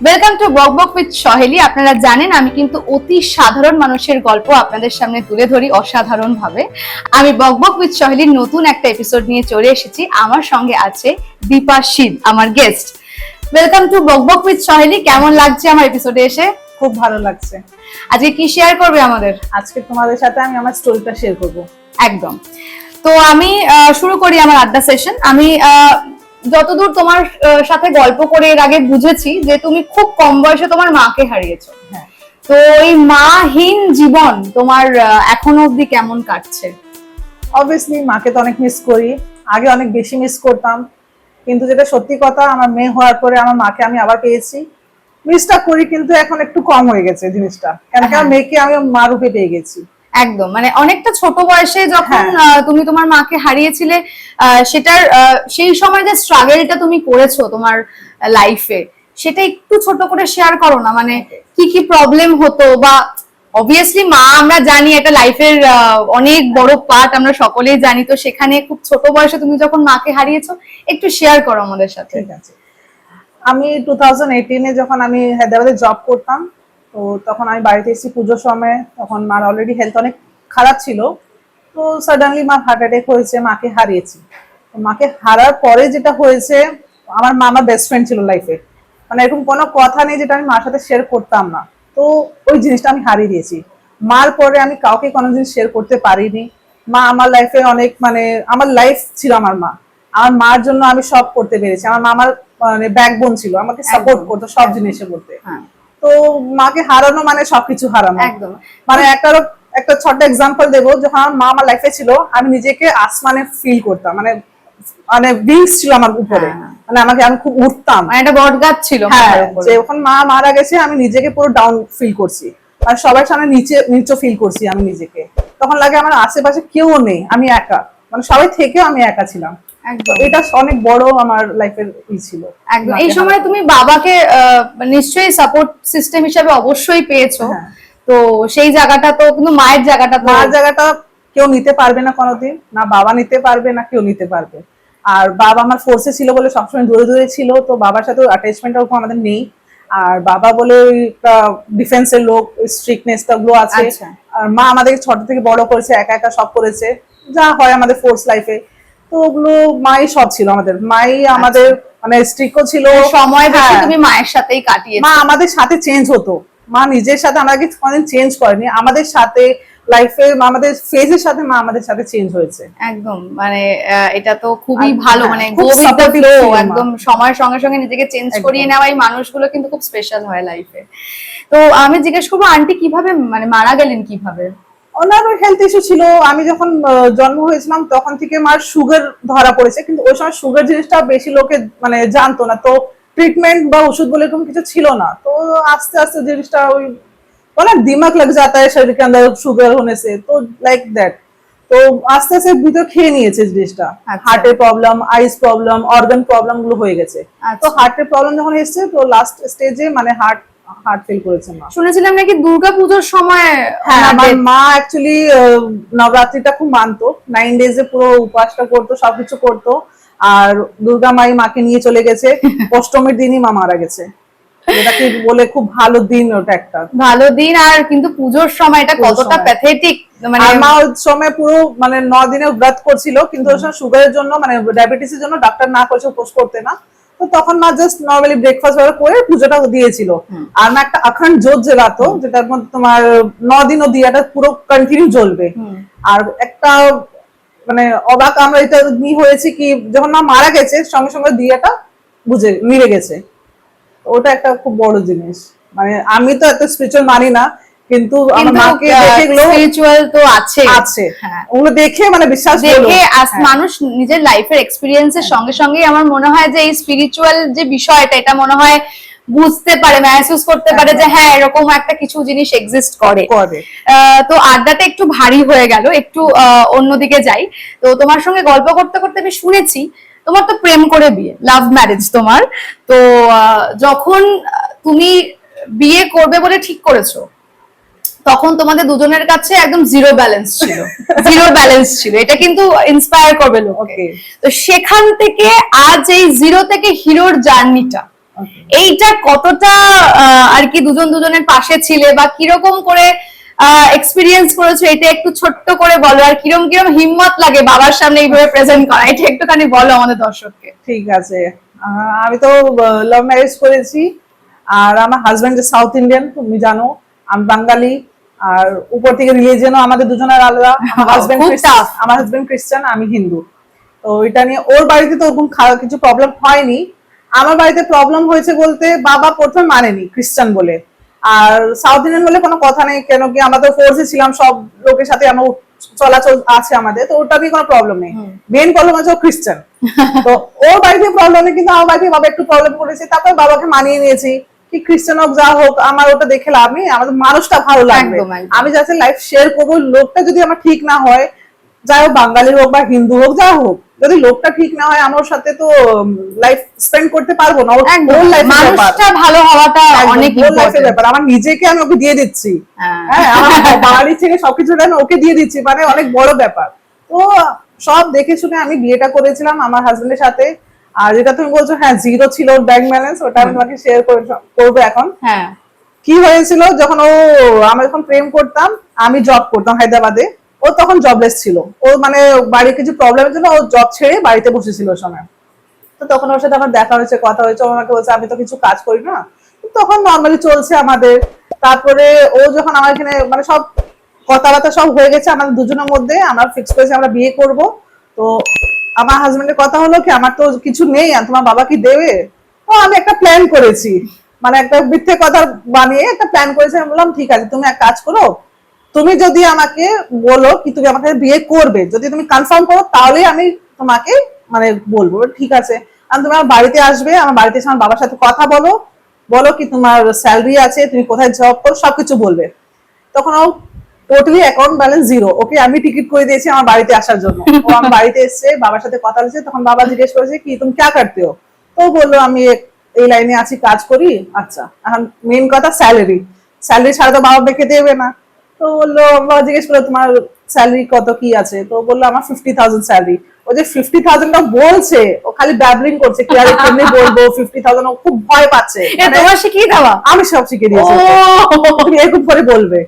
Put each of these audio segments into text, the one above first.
Welcome to বক বক with সহেলি আপনারা জানেন আমি কিন্তু অতি সাধারণ মানুষের গল্প আপনাদের সামনে তুলে ধরি অসাধারণ ভাবে আমি বক বক উইথ সহেলির নতুন একটা এপিসোড নিয়ে চলে এসেছি। আমার সঙ্গে আছে দীপা শীল আমার গেস্ট ওয়েলকাম টু বক বক উইথ সহেলি কেমন লাগছে আমার এপিসোডে এসে? খুব ভালো লাগছে। আজকে কি শেয়ার করবে আমাদের? আজকে তোমাদের সাথে আমি আমার স্টোরিটা শেয়ার করব। একদম। তো আমি শুরু করি আমার আড্ডা সেশন আমি আহ, যতদূর তোমার সাথে গল্প করে এর আগে বুঝেছি যে তুমি খুব কম বয়সে তোমার মাকে হারিয়েছো। হ্যাঁ। তো এই মাহীন জীবন তোমার এখনও অবধি কেমন কাটছে? অবভিয়াসলি মাকে তো অনেক মিস করি। আগে অনেক বেশি মিস করতাম। কিন্তু যেটা সত্যি কথা আমার মেয়ে হওয়ার পরে আমার মাকে আমি আবার পেয়েছি। মিসটা করি কিন্তু এখন একটু কম হয়ে গেছে জিনিসটা। কেন কি আমার হ্যাঁ। মেয়েকে আমি মা রূপে পেয়ে গেছি। একদম মানে অনেকটা ছোট বয়সে যখন হ্যাঁ। তুমি তোমার মাকে হারিয়েছিলে সেটার সেই সময় যে স্ট্রাগলটা তুমি করেছ তোমার লাইফে সেটা একটু ছোট করে শেয়ার করো না মানে কি কি প্রবলেম হতো বা অবভিয়াসলি মা আমরা জানি এটা লাইফের অনেক বড় পার্ট আমরা সকলেই জানি তো সেখানে খুব ছোট বয়সে তুমি যখন মাকে হারিয়েছো একটু শেয়ার করো আমাদের সাথে ঠিক আছে আমি টু থাউজেন্ড এইটিনে যখন আমি হায়দ্রাবাদে জব করতাম তো তখন আমি বাড়িতে এসেছি পুজোর সময় তখন মার অলরেডি হেলথ অনেক খারাপ ছিল। তো সাডেনলি মার হার্ট অ্যাটাক হয়েছে মাকে হারিয়েছি। তো মাকে হারার পরে যেটা হয়েছে আমার মা আমার বেস্ট ফ্রেন্ড ছিল লাইফে মানে এরকম কোনো কথা নেই যেটা আমি মার সাথে শেয়ার করতাম না। তো ওই জিনিসটা আমি হারিয়ে দিয়েছি। মার পরে আমি কাউকে কোনো জিনিস শেয়ার করতে পারিনি। মা আমার লাইফে অনেক মানে আমার লাইফ ছিল আমার মা। আমার মার জন্য আমি সব করতে পেরেছি। আমার মা আমার মানে ব্যাকবোন ছিল। আমাকে সাপোর্ট করতো সব জিনিসে বলতে হ্যাঁ। তো মাকে হারানো মানে সবকিছু হারানো। একদম। মানে একটা একটা ছোট্ট এক্সাম্পল দেবো যখন আমার মা আমার লাইফে ছিল আমি নিজেকে আসমানে ফিল করতাম। মানে মানে উইংস ছিল আমার উপরে। হ্যাঁ। মানে আমাকে আমি খুব উঠতাম মানে একটা বট গাছ ছিল হ্যাঁ যে যখন মা মারা গেছে আমি নিজেকে পুরো ডাউন ফিল করছি। আর সবার সামনে নিচে নিচু ফিল করছি আমি নিজেকে। তখন লাগে আমার আশেপাশে কেউ নেই আমি একা। মানে সবাই থেকেও আমি একা ছিলাম। এটা অনেক বড় আমার লাইফের ই ছিল। একদম। এই সময় তুমি বাবাকে আহ, নিশ্চয়ই সাপোর্ট সিস্টেম হিসাবে অবশ্যই পেয়েছ। হ্যাঁ। তো সেই জায়গাটা তো কিন্তু মায়ের জায়গাটা মার জায়গাটা কেউ নিতে পারবে না কোনোদিন না বাবা নিতে পারবে না কেউ নিতে পারবে। আর বাবা আমার ফোর্সে ছিল বলে সবসময় দূরে দূরে ছিল তো বাবার সাথে অ্যাটাচমেন্টটা ওরকম আমাদের নেই। আর বাবা বলে ওই ডিফেন্সের লোক স্ট্রিকনেসটা গুলো আছে। আচ্ছা। আর মা আমাদেরকে ছোট থেকে বড় করেছে একা একা সব করেছে। যা হয় আমাদের ফোর্স লাইফে তো ওগুলো মাই সব ছিল আমাদের। মাই আমাদের মানে স্ট্রিকও ছিল। সময় বেশি হ্যাঁ। তুমি মায়ের সাথেই কাটিয়ে মা আমাদের সাথে চেঞ্জ হতো। মা নিজের সাথে আমাকে কোনোদিন চেঞ্জ করেনি। আমাদের সাথে লাইফে আমাদের ফেজের সাথে মা আমাদের সাথে চেঞ্জ হয়েছে। একদম মানে এটা তো খুবই ভালো হ্যাঁ, মানে। একদম সময়ের সঙ্গে সঙ্গে নিজেকে চেঞ্জ করিয়ে নেওয়া এই মানুষগুলো কিন্তু খুব স্পেশাল হয় লাইফে তো আমি জিজ্ঞেস করব আন্টি কীভাবে মানে মারা গেলেন কীভাবে? ওনার হেলথ ইস্যু ছিল আমি যখন আহ, জন্ম হয়েছিলাম তখন থেকে মার সুগার ধরা পড়েছে কিন্তু ওই সময় সুগার জিনিসটা বেশি লোকে মানে জানতো না তো ট্রিটমেন্ট বা ওষুধ বলে এরকম কিছু ছিল না তো আস্তে আস্তে জিনিসটা ওই বলে না, দিমাগ লগ जाता है शरीर के अंदर शुगर होने से तो लाइक दैट তো আস্তে আস্তে ভিতর খেয়ে নিয়েছে জিনিসটা আচ্ছা। হার্টের problem eyes problem organ problem গুলো হয়ে গেছে আচ্ছা। তো হার্টের প্রবলেম যখন এসেছে তো লাস্ট স্টেজে মানে হার্ট হার্ট ফেল করেছে মা। শুনেছিলাম নাকি দুর্গা পুজোর সময় হ্যাঁ আমার মা অ্যাকচুয়ালি নবরাত্রিটা খুব মানতো। নাইন ডেজে পুরো উপাসটা করতো সবকিছু করতো। আর দুর্গা মাই মাকে নিয়ে চলে গেছে। অষ্টমীর দিনই মা মারা গেছে। যেটাকে বলে খুব ভালো দিন ওটা একটা। ভালো দিন আর কিন্তু পুজোর সময় এটা কতটা প্যাথেটিক মানে মা ওই সময় পুরো মানে ন দিনে ব্রত করছিল কিন্তু ওই সময় সুগারের জন্য মানে ডায়াবেটিসের জন্য ডাক্তার না করেছে উপোস করতে না। তো তখন মা জাস্ট নর্মালি ব্রেকফাস্ট করে পুজোটা দিয়েছিল। আর মা একটা আখন্ড জোত জ্বালাতো যেটার মধ্যে তোমার ন দিন ও দিয়াটা পুরো কন্টিনিউ জ্বলবে। আর একটা মানে অবাক আমরা এটা নি হয়েছে কি যখন মা মারা গেছে সঙ্গে সঙ্গে দিয়াটা বুঝে মিলে গেছে। ওটা একটা খুব বড় জিনিস। মানে আমি তো এত স্পিরিচুয়াল মানি না। কিন্তু আমার মাকে দেখে স্পিরিচুয়াল তো আছে। আছে। হ্যাঁ। ওগুলো দেখে মানে বিশ্বাস দেখে হ্যাঁ। মানুষ নিজের লাইফের এক্সপিরিয়েন্সের সঙ্গে সঙ্গে আমার মনে হয় যে এই স্পিরিচুয়াল যে বিষয়টা এটা মনে হয় বুঝতে পারে মেহসুস করতে পারে যে হ্যাঁ এরকম একটা কিছু জিনিস এক্সিস্ট করে। তো আড্ডাটা একটু ভারী হয়ে গেল একটু অন্যদিকে যাই। তো তোমার সঙ্গে গল্প করতে করতে আমি শুনেছি তোমার তো প্রেম করে বিয়ে লাভ ম্যারেজ তোমার। তো যখন তুমি বিয়ে করবে বলে ঠিক করেছ তখন তোমাদের দুজনের কাছে একদম জিরো ব্যালেন্স ছিল। জিরো ব্যালেন্স ছিল। এটা কিন্তু ইন্সপায়ার করবে লোককে। তো সেখান থেকে আজ এই জিরো থেকে হিরোর জার্নিটা এইটা কতটা আর কি দুজন দুজনের পাশে ছিলে বা কীরকম করে এক্সপিরিয়েন্স করেছ এটা একটু ছোট্ট করে বলো। আর কিরম কিরম হিম্মত লাগে বাবার সামনে এইভাবে প্রেজেন্ট করা? এটা একটুখানি বলো আমাদের দর্শককে। ঠিক আছে। আমি তো লাভ ম্যারেজ করেছি। আর আমার হাজব্যান্ড সাউথ ইন্ডিয়ান তুমি জানো। আমি বাঙালি। আর উপর থেকে রিলিজিয়নও আমাদের দুজনের আলাদা। আমার হাজবেন্ড আমার হাজবেন্ড খ্রিস্টান আমি হিন্দু। তো এটা নিয়ে ওর বাড়িতে তো ওরকম কিছু প্রবলেম হয়নি। আমার বাড়িতে প্রবলেম হয়েছে বলতে বাবা প্রথমে মানেনি খ্রিস্টান বলে। আর সাউথ ইন্ডিয়ান বলে কোনো কথা নেই কেন কি আমরা তো ফোর্সে ছিলাম সব লোকের সাথে আমার চলাচল আছে আমাদের তো ওটা নিয়ে কোনো প্রবলেম নেই। মেন প্রবলেম আছে ও খ্রিস্টান তো ওর বাড়িতে প্রবলেম নেই কিন্তু আমার বাড়িতে বাবা একটু প্রবলেম করেছে তারপর বাবাকে মানিয়ে নিয়েছি। কি খ্রিস্টান হোক যা হোক আমার ওটা দেখে লাভ নেই আমাদের মানুষটা ভালো লাগবে। আমি যাতে লাইফ শেয়ার করব লোকটা যদি আমার ঠিক না হয় যাই হোক বাঙালি হোক বা হিন্দু হোক যা হোক যদি লোকটা ঠিক না হয় আমার সাথে তো লাইফ স্পেন্ড করতে পারব না ওর ব্যাপার। মানুষটা ভালো হওয়াটা অনেক ব্যাপার। আমার নিজেকে আমি ওকে দিয়ে দিচ্ছি। হ্যাঁ। হ্যাঁ আমার বাড়ি থেকে সবকিছুটা আমি ওকে দিয়ে দিচ্ছি মানে অনেক বড় ব্যাপার। তো সব দেখে শুনে আমি বিয়েটা করেছিলাম আমার হাজবেন্ডের সাথে। আর যেটা তুমি বলছো হ্যাঁ জিরো ছিল ওর ব্যাংক ব্যালেন্স ওটা আমি তোমাকে শেয়ার করব এখন। হ্যাঁ। কি হয়েছিল যখন ও আমরা যখন প্রেম করতাম আমি জব করতাম হায়দ্রাবাদে ও তখন জবলেস ছিল। ও মানে বাড়ির কিছু প্রবলেমের জন্য ও জব ছেড়ে বাড়িতে বসেছিল ওই সময়। তো তখন ওর সাথে আমার দেখা হয়েছে কথা হয়েছে ও আমাকে বলছে আমি তো কিছু কাজ করি না। তখন নর্মালি চলছে আমাদের। তারপরে ও যখন আমার এখানে মানে সব কথাবার্তা সব হয়ে গেছে আমাদের দুজনের মধ্যে আমরা ফিক্স করেছি আমরা বিয়ে করব। তো আমার হাজবেন্ডের কথা হলো কি, আমার তো কিছু নেই, আর তোমার বাবা কি দেবে? তো আমি একটা প্ল্যান করেছি। মানে একটা মিথ্যে কথা বানিয়ে একটা প্ল্যান করেছি। আমি বললাম, ঠিক আছে, তুমি এক কাজ করো। তুমি যদি আমাকে বলো কি তুমি আমাকে বিয়ে করবে, যদি তুমি কনফার্ম করো, তাহলে আমি তোমাকে মানে বলব। ঠিক আছে। আমি তোমার বাড়িতে আসবে, আমার বাড়িতে এসে আমার বাবার সাথে কথা বলো। বলো কি তোমার স্যালারি আছে, তুমি কোথায় জব করো, সবকিছু বলবে। তখন ও totally account balance zero okay আমি টিকিট করে দিয়েছি আমার বাড়িতে আসার জন্য। ও আমার বাড়িতে এসেছে বাবার সাথে কথা বলেছে তখন বাবা জিজ্ঞেস করেছে কি তুমি ক্যা করতে হো তো ও বলল আমি এই লাইনে আছি কাজ করি আচ্ছা। এখন মেন কথা স্যালারি স্যালারি ছাড়া তো বাবা দেবে না। তো বলল বাবা জিজ্ঞেস করল তোমার স্যালারি কত কি আছে? তো বলল আমার ফিফটি থাউজেন্ড স্যালারি ও যে ফিফটি থাউজেন্ডটা বলছে ও খালি ব্যাবলিং করছে কি আরে কেমনি বলব ফিফটি থাউজেন্ড ও খুব ভয় পাচ্ছে। তোমার শিখিয়ে দেওয়া। আমি সব শিখে দিয়েছি এরকম করে বলবে।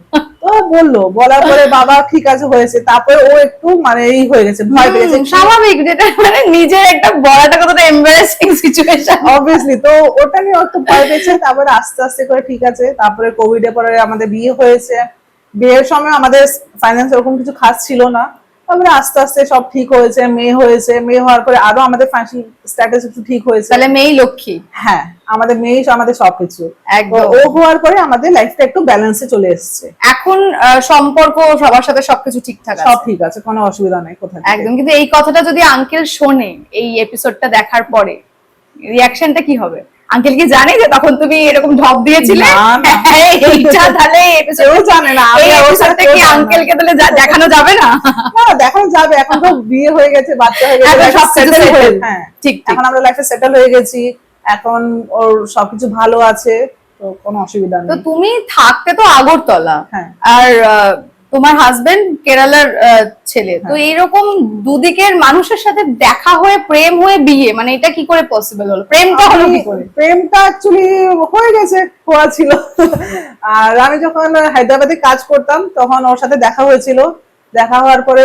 তো বলল বলার পরে বাবা ঠিক আছে হয়েছে তারপরে ও একটু মানে এই হয়ে গেছে ভয় পেয়েছে। স্বাভাবিক যেটা মানে নিজের একটা বলাটা কতটা এমবারেসিং সিচুয়েশন অবভিয়াসলি তো ওটা নিয়ে ও একটু ভয় পেয়েছে তারপরে আস্তে আস্তে করে ঠিক আছে তারপরে কোভিড এর পরে আমাদের বিয়ে হয়েছে। বিয়ের সময় আমাদের ফাইন্যান্স এরকম কিছু খাস ছিল না। তারপরে আস্তে আস্তে সব ঠিক হয়েছে মেয়ে হয়েছে মেয়ে হওয়ার পরে আরও আমাদের ফাইন্যান্সিয়াল স্ট্যাটাস একটু ঠিক হয়েছে। তাহলে মেয়ে লক্ষ্মী? হ্যাঁ আমাদের মেয়ে আমাদের সবকিছু। ও হওয়ার পরে আমাদের লাইফটা একটু ব্যালেন্সে চলে এসেছে। এখন সম্পর্ক সবার সাথে সবকিছু ঠিকঠাক সব ঠিক আছে কোনো অসুবিধা নেই কোথায় একদম কিন্তু এই কথাটা যদি আঙ্কেল শোনে এই এপিসোডটা দেখার পরে রিয়াকশনটা কি হবে? আঙ্কেল কি জানে যে তখন তুমি এরকম ঢপ দিয়েছিলে এইটা তাহলে episode- জানে না, আমি এই ওর সাথে কি। আঙ্কেলকে তাহলে দেখানো যাবে না না দেখানো যাবে এখন তো বিয়ে হয়ে গেছে বাচ্চা হয়ে গেছে এখন settle settle। হয়ে- হ্যাঁ ঠিক। এখন আমরা লাইফে সেটেল হয়ে গেছি এখন ওর সবকিছু ভালো আছে তো কোনো অসুবিধা তো তুমি থাকতে তো আগরতলা হ্যাঁ। আর আহ, তোমার হাজবেন্ড কেরালার ছেলে। তো হ্যাঁ। এইরকম দুদিকের মানুষের সাথে দেখা হয়ে প্রেম হয়ে বিয়ে মানে এটা কি করে পসিবল হলো? প্রেমটা হলো কি করে? প্রেমটা অ্যাকচুয়ালি হয়ে গেছে হওয়া ছিল। আর আমি যখন হায়দ্রাবাদে কাজ করতাম তখন ওর সাথে দেখা হয়েছিল। দেখা হওয়ার পরে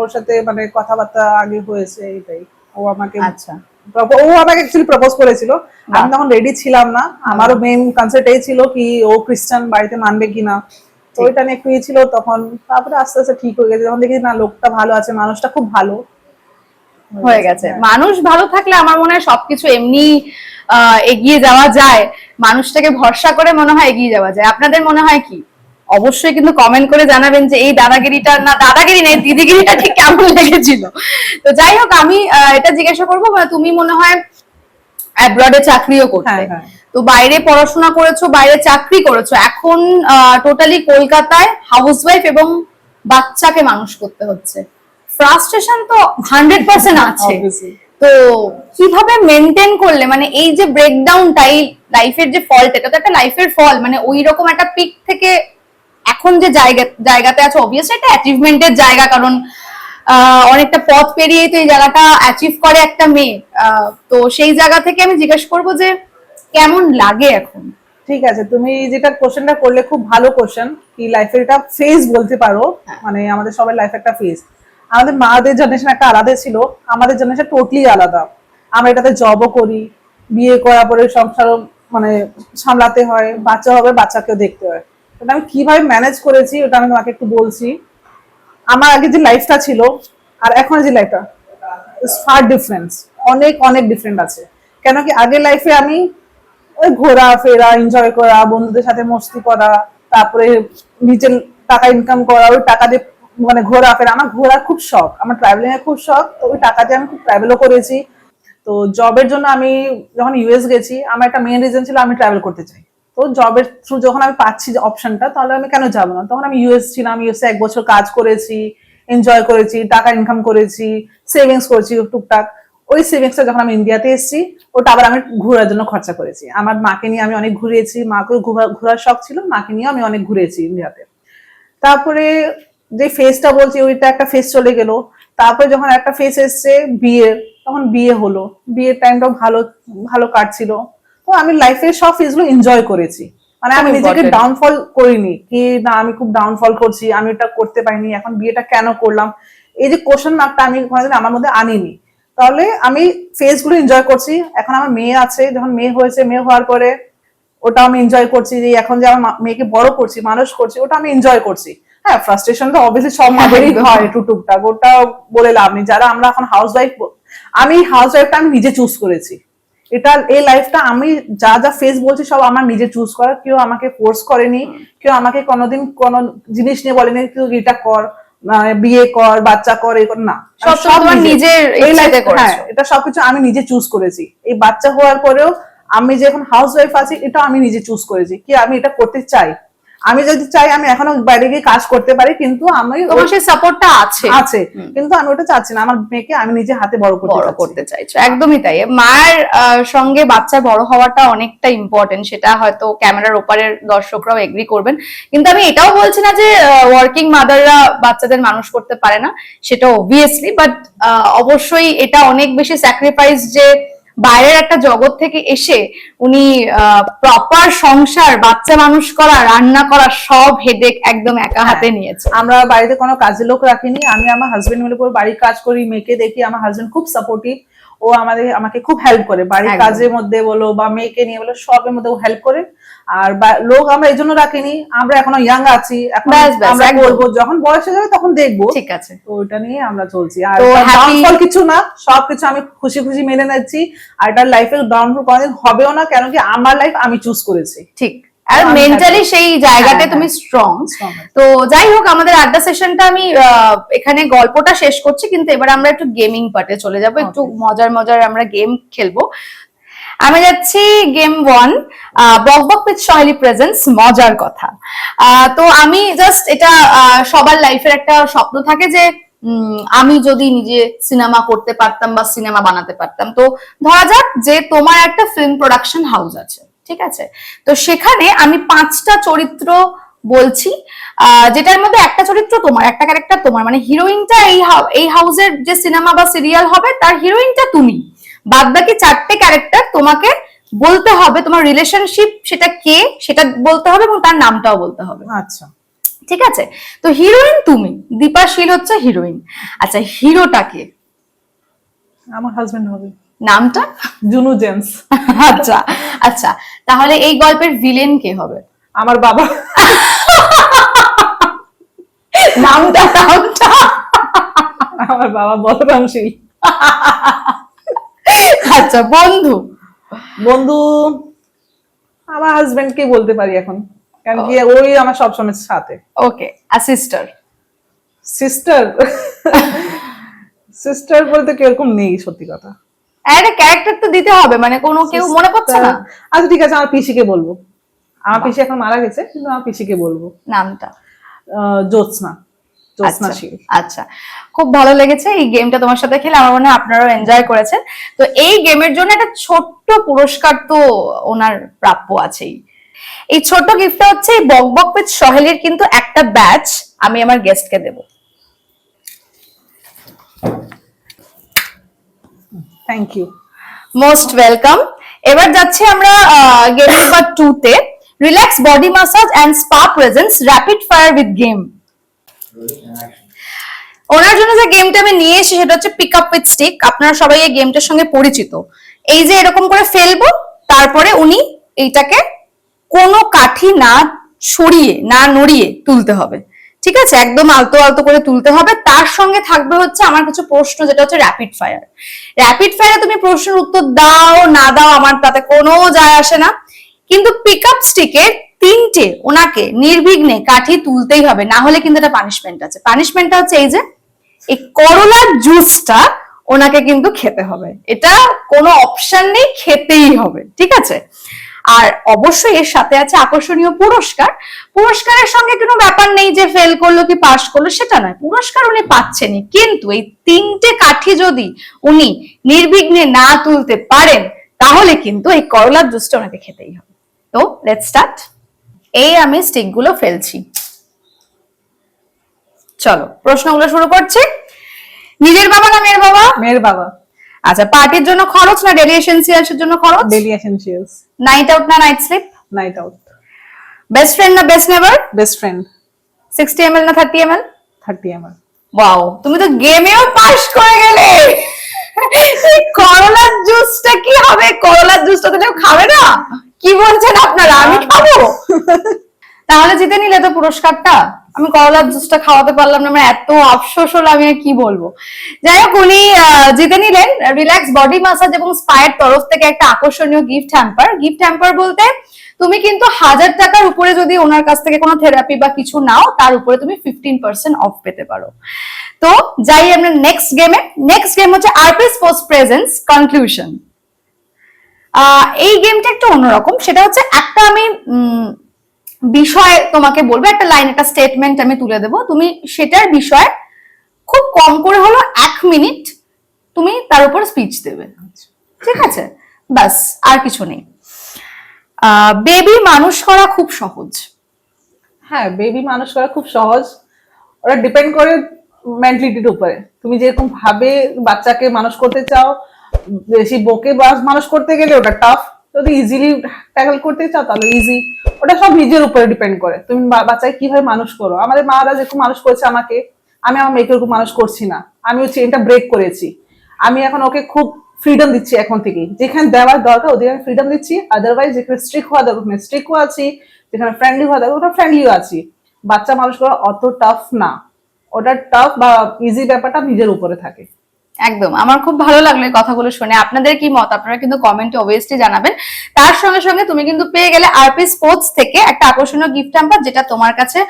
ওর সাথে মানে কথাবার্তা আগে হয়েছে এটাই ও আমাকে আচ্ছা। ও আমাকে অ্যাকচুয়ালি প্রপোজ করেছিল। আমি তখন রেডি ছিলাম না। আমারও মেন কনসেপ্ট এই ছিল কি ও খ্রিস্টান বাড়িতে মানবে কিনা। তো ওইটা নিয়ে একটু ইয়ে ছিল তখন তারপরে আস্তে আস্তে ঠিক হয়ে গেছে। যখন দেখি না লোকটা ভালো আছে মানুষটা খুব ভালো। হয়ে গেছে। হ্যাঁ। মানুষ ভালো থাকলে আমার মনে হয় সবকিছু এমনি এগিয়ে যাওয়া যায়। মানুষটাকে ভরসা করে মনে হয় এগিয়ে যাওয়া যায়। আপনাদের মনে হয় কি? অবশ্যই কিন্তু কমেন্ট করে জানাবেন যে এই দাদাগিরিটা না দাদাগিরি নেই দিদিগিরিটা ঠিক কেমন লেগেছিল। তো যাই হোক আমি এটা জিজ্ঞাসা করব মানে তুমি মনে হয় অ্যাব্রডে চাকরিও করতে। হ্যাঁ, হ্যাঁ। তো বাইরে পড়াশোনা করেছ বাইরে চাকরি করেছ এখন টোটালি কলকাতায় হাউসওয়াইফ এবং বাচ্চাকে মানুষ করতে হচ্ছে। ফ্রাস্ট্রেশন তো হান্ড্রেড পার্সেন্ট আছে। তো কীভাবে মেনটেন করলে মানে এই যে ব্রেকডাউনটা এই লাইফের যে ফল্ট এটা তো একটা লাইফের ফল মানে ওই রকম একটা পিক থেকে এখন যে জায়গা জায়গাতে আছে অবভিয়াসলি একটা অ্যাচিভমেন্টের জায়গা কারণ অনেকটা পথ পেরিয়ে তো এই জায়গাটা অ্যাচিভ করে একটা মেয়ে। আহ, তো সেই জায়গা থেকে আমি জিজ্ঞেস করব যে কেমন লাগে এখন? ঠিক আছে তুমি যেটা কোশ্চেনটা করলে খুব ভালো কোশ্চেন কি লাইফের এটা ফেজ বলতে পারো মানে আমাদের সবার লাইফ একটা ফেজ আমাদের মাদের জেনারেশন একটা আলাদা ছিল আমাদের জেনারেশন টোটালি আলাদা। আমরা এটাতে জবও করি বিয়ে করার পরে সংসারও মানে সামলাতে হয় বাচ্চা হবে বাচ্চাকেও দেখতে হয়। ওটা আমি কীভাবে ম্যানেজ করেছি ওটা আমি তোমাকে একটু বলছি। আমার আগে যে লাইফটা ছিল আর এখন যে লাইফটা ফার ডিফারেন্স অনেক অনেক ডিফারেন্ট আছে। কেন কি আগের লাইফে আমি ওই ঘোরা, ফেরা এনজয় করা, বন্ধুদের সাথে মস্তি করা, তারপরে নিজের টাকা ইনকাম করা, ওই টাকা দিয়ে মানে ঘোরা, ফেরা। আমার ঘোরার খুব শখ, আমার ট্রাভেলিং এর খুব শখ, তো ওই টাকা দিয়ে আমি খুব ট্রাভেলও করেছি। তো জবের জন্য আমি যখন ইউএস গেছি, আমার একটা মেন রিজন ছিল আমি ট্রাভেল করতে চাই। তো জবের থ্রু যখন আমি পাচ্ছি যে অপশনটা তাহলে আমি কেন যাব না? তখন আমি ইউএস ছিলাম ইউএসএ এক বছর কাজ করেছি এনজয় করেছি, টাকা ইনকাম করেছি সেভিংস করেছি টুকটাক। ওই সেভিংসটা যখন আমি ইন্ডিয়াতে এসেছি ওটা আবার আমি ঘোরার জন্য খরচা করেছি। আমার মাকে নিয়ে আমি অনেক ঘুরেছি মাকেও ঘোরা- ঘোরার শখ ছিল মাকে নিয়েও আমি অনেক ঘুরেছি ইন্ডিয়াতে তারপরে যে ফেসটা বলছি ওইটা একটা ফেস চলে গেল। তারপরে যখন একটা ফেস এসছে বিয়ের তখন বিয়ে হলো। বিয়ের টাইমটাও ভালো ভালো কাটছিল। তো আমি লাইফের সব ফেজগুলো এনজয় করেছি। মানে আমি নিজেকে ডাউনফল করিনি কি না আমি খুব ডাউনফল করছি আমি এটা করতে পারিনি এখন বিয়েটা কেন করলাম? এই যে কোশ্চেন মার্কটা আমি কোনোদিন আমার মধ্যে আনিনি। তাহলে আমি ফেজগুলো এনজয় করছি। এখন আমার মেয়ে আছে যখন মেয়ে হয়েছে মেয়ে হওয়ার পরে ওটা আমি এনজয় করছি যে এখন যে আমার মেয়েকে বড় করছি মানুষ করছি ওটা আমি এনজয় করছি। হ্যাঁ ফ্রাস্ট্রেশন তো অবভিয়াসলি সব মাদেরই হয় একটু টুকটাক ওটা বলে লাভ নেই। যারা আমরা এখন হাউস ওয়াইফ আমি হাউস ওয়াইফটা আমি নিজে চুজ করেছি। এটা এই লাইফটা আমি যা যা ফেস বলছি সব আমার নিজে চুজ করা। কেউ আমাকে ফোর্স করেনি কেউ আমাকে কোনোদিন কোনো জিনিস নিয়ে বলেনি কেউ এটা কর। বিয়ে কর বাচ্চা কর এই কর না। সব নিজের। হ্যাঁ এটা সবকিছু আমি নিজে চুজ করেছি। এই বাচ্চা হওয়ার পরেও আমি যে এখন হাউস ওয়াইফ আছি এটা আমি নিজে চুজ করেছি। কি আমি এটা করতে চাই? আমি যদি চাই আমি এখনও বাইরে গিয়ে কাজ করতে পারি কিন্তু আমি তোমার সেই সাপোর্টটা আছে। আছে। কিন্তু আমি ওটা চাচ্ছি না। আমার মেয়েকে আমি নিজে হাতে বড় করতে বড় করতে চাইছো। একদমই তাই। মায়ের আহ, সঙ্গে বাচ্চার বড় হওয়াটা অনেকটা ইম্পর্টেন্ট সেটা হয়তো ক্যামেরার ওপারের দর্শকরাও এগ্রি করবেন। কিন্তু আমি এটাও বলছি না যে ওয়ার্কিং মাদাররা বাচ্চাদের মানুষ করতে পারে না। সেটা অবভিয়াসলি বাট অবশ্যই এটা অনেক বেশি স্যাক্রিফাইস যে বাইরের একটা জগৎ থেকে এসে উনি প্রপার সংসার বাচ্চা মানুষ করা রান্না করা সব হেডেক একদম একা হাতে নিয়েছে। আমরা বাড়িতে কোনো কাজে লোক রাখিনি। আমি আমার হাজবেন্ড মিলে পুরো বাড়ির কাজ করি মেয়েকে দেখি আমার হাজবেন্ড খুব সাপোর্টিভ ও আমাদের আমাকে খুব হেল্প করে। বাড়ির কাজের মধ্যে বলো বা মেয়েকে নিয়ে বলো সবের মধ্যে ও হেল্প করে। আর লোক আমরা এই জন্য রাখিনি আমরা এখনও ইয়াং আছি এখন আমরা। করব যখন বয়স হয়ে যাবে তখন দেখব। ঠিক আছে। তো ওটা নিয়ে আমরা চলছি। আর ডাউনফল কিছু না সবকিছু আমি খুশি খুশি মেনে নিচ্ছি। আর এটা লাইফে ডাউনফল কোনোদিন হবেও না কেন কি আমার লাইফ আমি চুজ করেছি। ঠিক। আর মেন্টালি সেই জায়গাতে হ্যাঁ, তুমি স্ট্রং তো যাই হোক আমাদের আড্ডা সেশনটা আমি এখানে গল্পটা শেষ করছি কিন্তু এবার আমরা একটু গেমিং পার্টে চলে যাব। একটু মজার মজার আমরা গেম খেলব। আমি যাচ্ছি গেম ওয়ান বক বক উইথ সহেলি প্রেজেন্স মজার কথা। তো আমি জাস্ট এটা সবার লাইফের একটা স্বপ্ন থাকে যে আমি যদি নিজে সিনেমা করতে পারতাম বা সিনেমা বানাতে পারতাম। তো ধরা যাক যে তোমার একটা ফিল্ম প্রোডাকশন হাউস আছে, ঠিক আছে? তো সেখানে আমি পাঁচটা চরিত্র বলছি। যেটার মধ্যে একটা চরিত্র তোমার, একটা ক্যারেক্টার তোমার মানে হিরোইনটা এই এই হাউসের যে সিনেমা বা সিরিয়াল হবে, তার হিরোইনটা তুমি। বাদ বাকি চারটে ক্যারেক্টার তোমাকে বলতে হবে তোমার রিলেশনশিপ সেটা কে সেটা বলতে হবে এবং তার নামটাও বলতে হবে। আচ্ছা। ঠিক আছে? তো হিরোইন তুমি দীপাশীল হচ্ছে হিরোইন আচ্ছা হিরোটা কে? আমার হাজবেন্ড হবে। নামটা? জুনু জেমস। আচ্ছা আচ্ছা তাহলে এই গল্পের ভিলেন কে হবে? আমার বাবা। নামটা নামটা। আমার বাবা বলরামশীল আচ্ছা বন্ধু। বন্ধু। আমার হাজবেন্ড কে বলতে পারি এখন কারণ কি ওই আমার সবসময় সাথে। ওকে আর সিস্টার সিস্টার সিস্টার বলতে কীরকম নেই সত্যি কথা। একটা ক্যারেক্টার তো দিতে হবে মানে কোনো কেউ মনে পড়ছে না? আচ্ছা ঠিক আছে আমার পিসিকে বলব। আমার পিসি এখন মারা গেছে কিন্তু আমার পিসিকে বলব। নামটা? জ্যোৎস্না। জ্যোৎস্না আচ্ছা। খুব ভালো লেগেছে। এই গেমটা তোমার সাথে খেলে আমার মনে হয় আপনারাও এনজয় করেছেন। তো এই গেমের জন্য একটা ছোট্ট পুরস্কার তো ওনার প্রাপ্য আছেই। এই ছোট্ট গিফটটা হচ্ছে এই বক বক উইথ সহেলির কিন্তু একটা ব্যাচ আমি আমার গেস্টকে দেব। থ্যাংক ইউ মোস্ট ওয়েলকাম এবার যাচ্ছি আমরা গেম নাম্বার টু তে। Relax body massage and spa presence rapid fire with game owner জন্য যে গেমটা আমি নিয়ে এসেছি সেটা হচ্ছে পিক আপ উইথ স্টিক আপনারা সবাই এই গেমটার সঙ্গে পরিচিত। এই যে এরকম করে ফেলব, তারপরে উনি এইটাকে কোনো কাঠি না সরিয়ে, না নড়িয়ে তুলতে হবে। ঠিক আছে? একদম আলতো আলতো করে তুলতে হবে। তার সঙ্গে থাকবে হচ্ছে আমার কিছু প্রশ্ন, যেটা হচ্ছে র্যাপিড ফায়ার র্যাপিড ফায়ারে তুমি প্রশ্নের উত্তর দাও, না দাও, আমার তাতে কোনো যায় আসে না। কিন্তু পিক আপ স্টিকের তিনটে ওনাকে নির্বিঘ্নে কাঠি তুলতেই হবে। না হলে কিন্তু এটা পানিশমেন্ট আছে। পানিশমেন্টটা হচ্ছে এই যে এই করলার জুসটা ওনাকে কিন্তু খেতে হবে। এটা কোনো অপশন নেই, খেতেই হবে, ঠিক আছে? আর অবশ্যই এর সাথে আছে আকর্ষণীয় পুরস্কার। পুরস্কারের সঙ্গে কোনো ব্যাপার নেই যে ফেল করল কি পাস করল, সেটা নয়। পুরস্কার উনি পাচ্ছেনই। কিন্তু এই তিনটে কাঠি যদি উনি নির্বিঘ্নে না তুলতে পারেন, তাহলে কিন্তু এই করলার জুসটা ওনাকে খেতেই হবে। তো লেট স্টার্ট এই আমি স্টিকগুলো ফেলছি। চলো প্রশ্নগুলো শুরু করছি। নিজের বাবা না মেয়ের বাবা? মেয়ের বাবা। আচ্ছা পার্টির জন্য খরচ না ডেলি এসেন্সিয়ালস এর জন্য খরচ? ডেলি এসেনশিয়ালস নাইট আউট না night sleep night out best friend না best never best friend sixty M না thirty M L thirty M wow তুমি তো গেমেও পাস করে গেলে। করলার জুসটা কি হবে? করলার জুসটা তো কেউ খাবে না। কি বলছেন আপনারা? আমি খাব। তাহলে জিতে নিলে তো পুরস্কারটা। আমি করলার জুসটা খাওয়াতে পারলাম না আমার এত আফসোস হলো আমি আর কি বলব। যাই হোক, উনি জিতে নিলেন রিল্যাক্স বডি মাসাজ এবং স্পায়ের তরফ থেকে একটা আকর্ষণীয় গিফট হ্যাম্পার গিফট হ্যাম্পার বলতে, তুমি কিন্তু হাজার টাকার উপরে যদি ওনার কাছ থেকে কোনো থেরাপি বা কিছু নাও, তার উপরে তুমি ফিফটিন পার্সেন্ট অফ পেতে পারো। তো, যাই আমরা নেক্সট গেমে নেক্সট গেম হচ্ছে আরপিস পোস্ট প্রেজেন্স কনক্লুশন এই গেমটা একটু অন্যরকম, সেটা হচ্ছে একটা আমি বিষয় তোমাকে বলব, একটা লাইন একটা স্টেটমেন্ট আমি তুলে দেবো। তুমি সেটার বিষয়ে খুব কম করে হলো এক মিনিট তুমি তার উপর স্পিচ দেবে। ঠিক আছে? বাস আর কিছু নেই। বেবি মানুষ করা খুব সহজ। হ্যাঁ বেবি মানুষ করা খুব সহজ। ওরা ডিপেন্ড করে মেন্টালিটির উপরে। তুমি যেরকম ভাবে বাচ্চাকে মানুষ করতে চাও, বেশি বকে মানুষ করতে গেলে ওটা টাফ যদি ইজিলি ট্যাকল করতে চাও তাহলে ইজি ওটা সব নিজের উপরে ডিপেন্ড করে। তুমি বা- বাচ্চাকে কীভাবে মানুষ করো? আমাদের মারা যেরকম মানুষ করেছে আমাকে, আমি আমার মেয়েকে ওরকম মানুষ করছি না। আমি ওই চেনটা ব্রেক করেছি। আমি এখন ওকে খুব ফ্রিডম দিচ্ছি এখন থেকে যেখানে দেওয়ার দরকার ওদের আমি ফ্রিডম দিচ্ছি। আদারওয়াইজ যেখানে স্ট্রিক হওয়া দরকার, ওখানে স্ট্রিকও আছি। যেখানে ফ্রেন্ডলি হওয়া দরকার ওটা ফ্রেন্ডলিও আছি। বাচ্চা মানুষ করা অত টাফ না। ওটা টাফ বা ইজি ব্যাপারটা নিজের উপরে থাকে। একদম। আমার খুব ভালো লাগল এই কথাগুলো শুনে। আপনাদের কি মত? আপনারা কিন্তু কমেন্টে অবভিয়াসলি জানাবেন। তার সঙ্গে সঙ্গে তুমি কিন্তু পেয়ে গেলে আরপি স্পোর্টস থেকে একটা আকর্ষণীয় গিফট হ্যাম্পার যেটা তোমার কাছে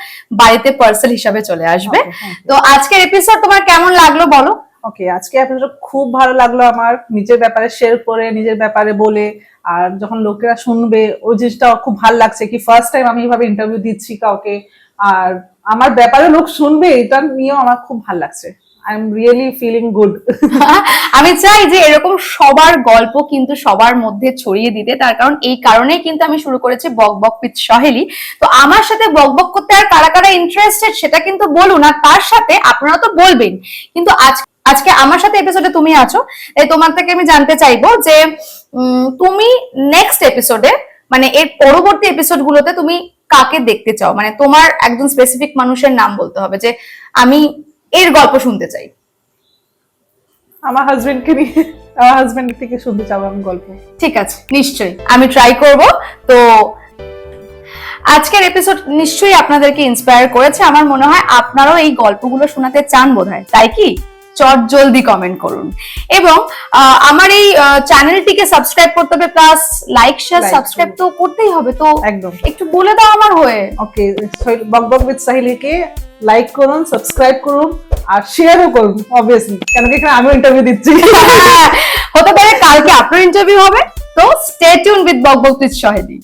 বাড়িতে পার্সেল হিসাবে চলে আসবে. তো আজকের এপিসোড তোমার কেমন লাগল বলো? ওকে আজকে আপনাদের খুব ভালো লাগল আমার নিজের ব্যাপারে শেয়ার করে নিজের ব্যাপারে বলে। আর যখন লোকেরা শুনবে ওই জিনিসটা খুব ভালো লাগছে কি ফার্স্ট টাইম আমি এইভাবে ইন্টারভিউ দিচ্ছি কাউকে। আর আমার ব্যাপারে লোক শুনবে এটা নিয়েও আমার খুব ভালো লাগছে। I am really feeling good আমি চাই যে এরকম সবার গল্প কিন্তু সবার মধ্যে ছড়িয়ে দিতে, তার কারণ এই কারণেই কিন্তু আমি শুরু করেছি বক বক উইথ সহেলি। তো আমার সাথে বক বক করতে আর কারা কারা ইন্টারেস্টেড সেটা কিন্তু বলুন, আর তার সাথে আপনারা তো বলবেন। কিন্তু আজ আজকে আমার সাথে এপিসোডে তুমি আছো এই তোমার থেকে আমি জানতে চাইব যে তুমি নেক্সট এপিসোডে মানে এর পরবর্তী এপিসোড গুলোতে তুমি কাকে দেখতে চাও? মানে তোমার একজন স্পেসিফিক মানুষের নাম বলতে হবে যে, আমি এর গল্প শুনতে চাই। আমার হাজবেন্ডকে নিয়ে আমার হাজবেন্ড থেকে শুনতে চাবো আমি গল্প। ঠিক আছে নিশ্চয়ই। আমি ট্রাই করব। তো আজকের এপিসোড নিশ্চয়ই আপনাদেরকে ইন্সপায়ার করেছে। আমার মনে হয় আপনারাও এই গল্পগুলো শোনাতে চান বোধহয়। তাই কি? চট জলদি কমেন্ট করুন। এবং আমার এই চ্যানেলটিকে সাবস্ক্রাইব করতে হবে প্লাস লাইক শেয়ার সাবস্ক্রাইব তো করতেই হবে তো একদম। একটু বলে দাও আমার হয়ে। ওকে বক বক উইথ সাহিলিকে লাইক করুন সাবস্ক্রাইব করুন আর শেয়ারও করুন অবভিয়াসলি কেন কি এখানে আমিও ইন্টারভিউ দিচ্ছি। হতে পারে কালকে আপনার ইন্টারভিউ হবে তো স্টে টিউন উইথ বক বক উইথ সহেদি